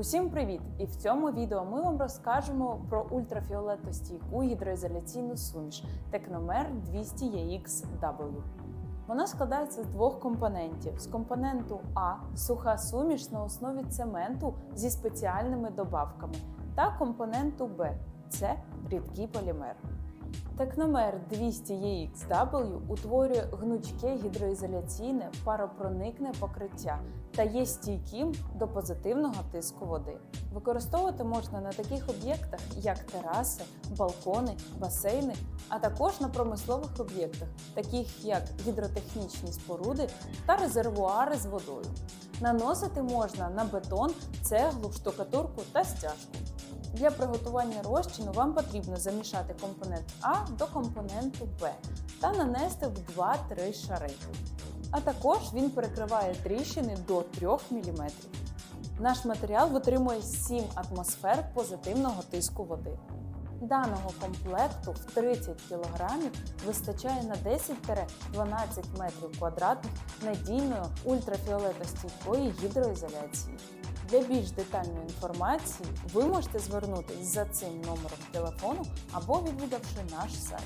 Усім привіт! І в цьому відео ми вам розкажемо про ультрафіолетостійку гідроізоляційну суміш Текномер 200 AXW. Вона складається з двох компонентів: з компоненту А суха суміш на основі цементу зі спеціальними добавками, та компоненту Б це рідкий полімер. Текномер 200 AXW утворює гнучке гідроізоляційне паропроникне покриття та є стійким до позитивного тиску води. Використовувати можна на таких об'єктах, як тераси, балкони, басейни, а також на промислових об'єктах, таких як гідротехнічні споруди та резервуари з водою. Наносити можна на бетон, цеглу, штукатурку та стяжку. Для приготування розчину вам потрібно замішати компонент А до компоненту Б та нанести в 2-3 шари. А також він перекриває тріщини до 3 мм. Наш матеріал витримує 7 атмосфер позитивного тиску води. Даного комплекту в 30 кг вистачає на 10-12 метрів квадратних надійної ультрафіолетостійкої гідроізоляції. Для більш детальної інформації ви можете звернутися за цим номером телефону або відвідавши наш сайт.